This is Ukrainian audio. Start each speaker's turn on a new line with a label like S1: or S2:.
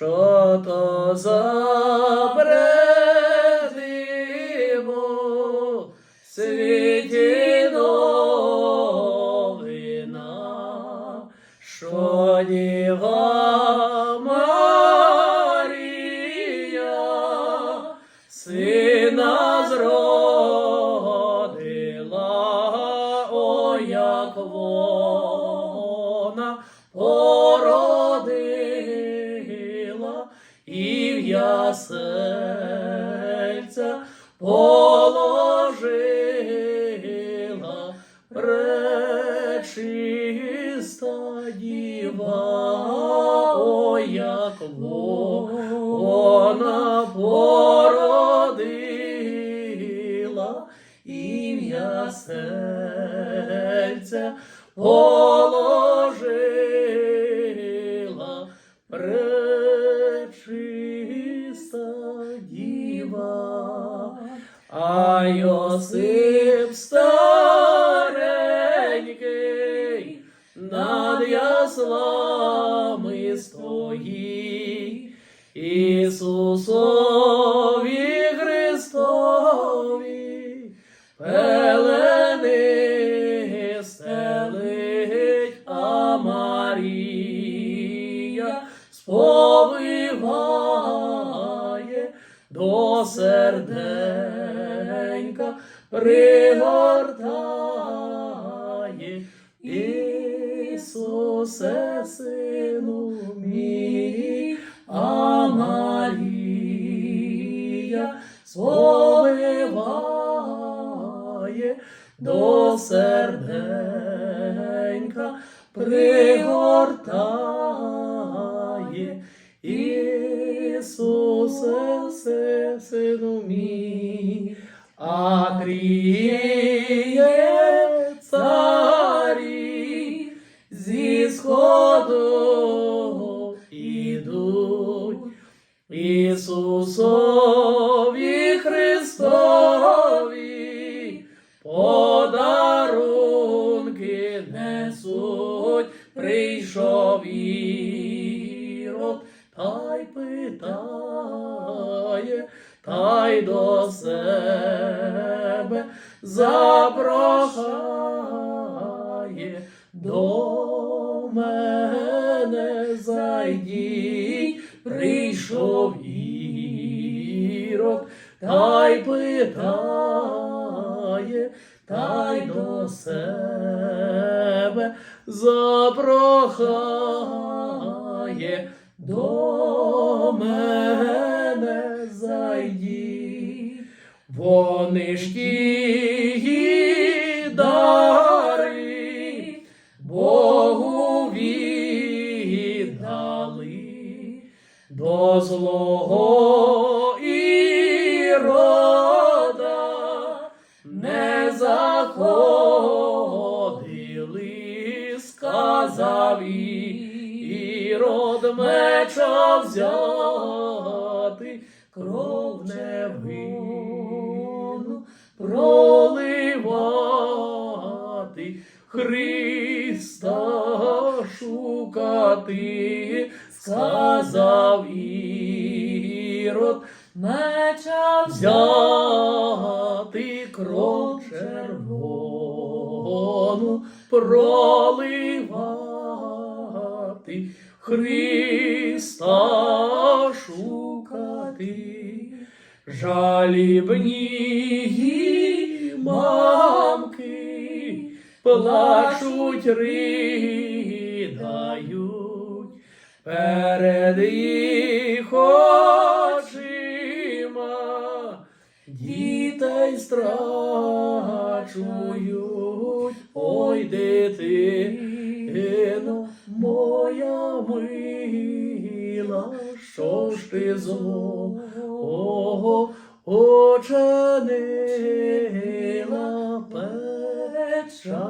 S1: що то за бредиво світі новина, що Діва Марія сина зродила, о, як вона породила положила пречиста діва, о, як вона породила і в ясельця положила пречиста діва, а Йосип старенький над яслами стоїть, Ісусові Христові пелени стелить, а Марія сповиває до серденька, пригортає. Ісусе, сину мій, а Марія до серденька, пригортає. Се, сину мій, а тріє царі зі сходу ідуть. Ісусові Христові подарунки несуть, прийшов Ірод, та й питає, та й до себе запрохає до мене. Зайдіть, прийшов Ірод, та й питає, та й до себе запрохає до злого ірода не заходили, сказав ірод меча взяти, кров невинну проливати, Христа шукати, сказав ірод,
S2: Меча
S1: взяти кров червону, проливати, Христа шукати, жалібні мамки плачуть, ридають перед їх очима Дітей страчують, ой дитино моя мила, що ж ти злого очинила печаль.